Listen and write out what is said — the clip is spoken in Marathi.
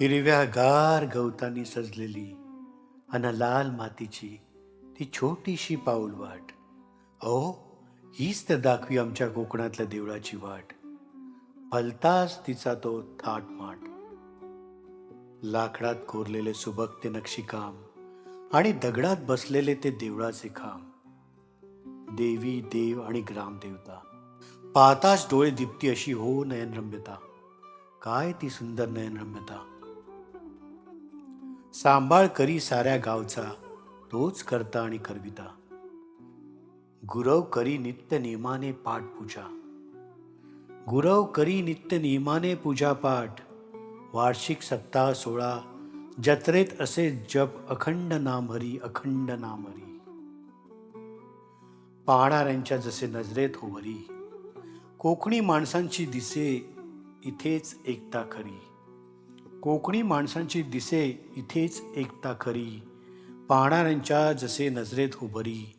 हिरव्या गार गवतांनी सजलेली अन लाल मातीची ती छोटीशी पाऊलवाट अहो हीच तर दाखवी आमच्या कोकणातल्या देवळाची वाट. भलताच तिचा तो थाटमाट. लाकडात कोरलेले सुबक ते नक्षीकाम आणि दगडात बसलेले ते देवळाचे खांब. देवी देव आणि ग्रामदेवता. पाहताच डोळे दिप्ती अशी हो नयनरम्यता. काय ती सुंदर नयनरम्यता. सांभाळ करी साऱ्या गावचा तोच करता आणि करविता. गुरव करी नित्य नियमाने पाठ पूजा. गुरव करी नित्य नियमाने पूजा पाठ. वार्षिक सप्ताह सोळा जत्रेत असे जप अखंड नामहरी अखंड नामहरी पाहणाऱ्यांच्या जसे नजरेत होवरी कोकणी माणसांची दिसे इथेच एकता खरी. कोकणी माणसांची दिसे इथेच एकता खरी. पाहणाऱ्यांच्या जसे नजरेत उभरी